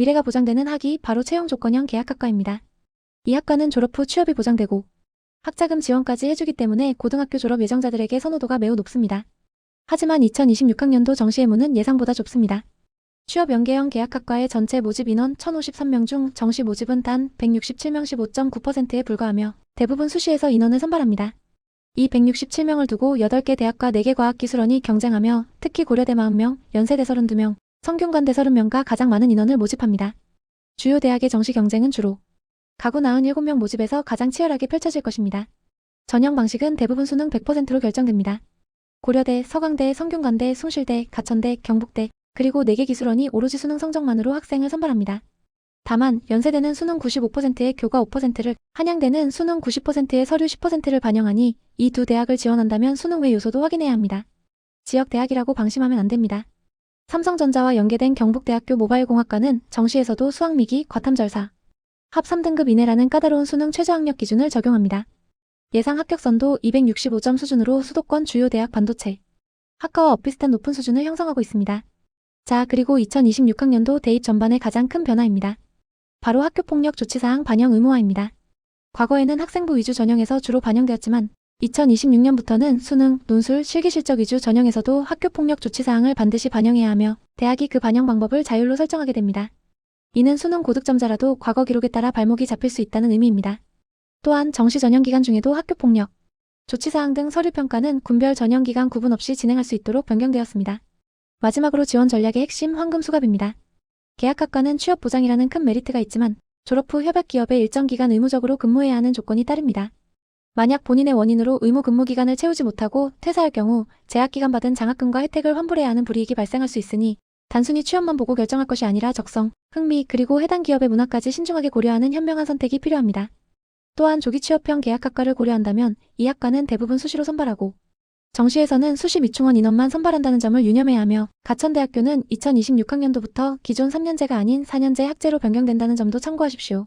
미래가 보장되는 학위 바로 채용 조건형 계약학과입니다. 이 학과는 졸업 후 취업이 보장되고 학자금 지원까지 해주기 때문에 고등학교 졸업 예정자들에게 선호도가 매우 높습니다. 하지만 2026학년도 정시의 문은 예상보다 좁습니다. 취업 연계형 계약학과의 전체 모집 인원 1053명 중 정시 모집은 단 167명 15.9%에 불과하며 대부분 수시에서 인원을 선발합니다. 이 167명을 두고 8개 대학과 4개 과학기술원이 경쟁하며 특히 고려대 40명, 연세대 32명, 성균관대 30명과 가장 많은 인원을 모집합니다. 주요 대학의 정시 경쟁은 주로 가구 47명 모집에서 가장 치열하게 펼쳐질 것입니다. 전형 방식은 대부분 수능 100%로 결정됩니다. 고려대, 서강대, 성균관대, 숭실대, 가천대, 경북대, 그리고 4개 기술원이 오로지 수능 성적만으로 학생을 선발합니다. 다만 연세대는 수능 95%의 교과 5%를, 한양대는 수능 90%의 서류 10%를 반영하니 이 두 대학을 지원한다면 수능 외 요소도 확인해야 합니다. 지역 대학이라고 방심하면 안 됩니다. 삼성전자와 연계된 경북대학교 모바일공학과는 정시에서도 수학미기, 과탐절사, 합 3등급 이내라는 까다로운 수능 최저학력 기준을 적용합니다. 예상 합격선도 265점 수준으로 수도권 주요 대학 반도체, 학과와 엇비슷한 높은 수준을 형성하고 있습니다. 자, 그리고 2026학년도 대입 전반의 가장 큰 변화입니다. 바로 학교폭력 조치사항 반영 의무화입니다. 과거에는 학생부 위주 전형에서 주로 반영되었지만 2026년부터는 수능, 논술, 실기실적 위주 전형에서도 학교폭력 조치사항을 반드시 반영해야 하며 대학이 그 반영 방법을 자율로 설정하게 됩니다. 이는 수능 고득점자라도 과거 기록에 따라 발목이 잡힐 수 있다는 의미입니다. 또한 정시 전형 기간 중에도 학교폭력, 조치사항 등 서류평가는 군별 전형 기간 구분 없이 진행할 수 있도록 변경되었습니다. 마지막으로 지원 전략의 핵심 황금 수갑입니다. 계약학과는 취업 보장이라는 큰 메리트가 있지만 졸업 후 협약 기업에 일정 기간 의무적으로 근무해야 하는 조건이 따릅니다. 만약 본인의 원인으로 의무 근무 기간을 채우지 못하고 퇴사할 경우 재학 기간 받은 장학금과 혜택을 환불해야 하는 불이익이 발생할 수 있으니 단순히 취업만 보고 결정할 것이 아니라 적성, 흥미 그리고 해당 기업의 문화까지 신중하게 고려하는 현명한 선택이 필요합니다. 또한 조기 취업형 계약학과를 고려한다면 이 학과는 대부분 수시로 선발하고 정시에서는 수시 미충원 인원만 선발한다는 점을 유념해야 하며 가천대학교는 2026학년도부터 기존 3년제가 아닌 4년제 학제로 변경된다는 점도 참고하십시오.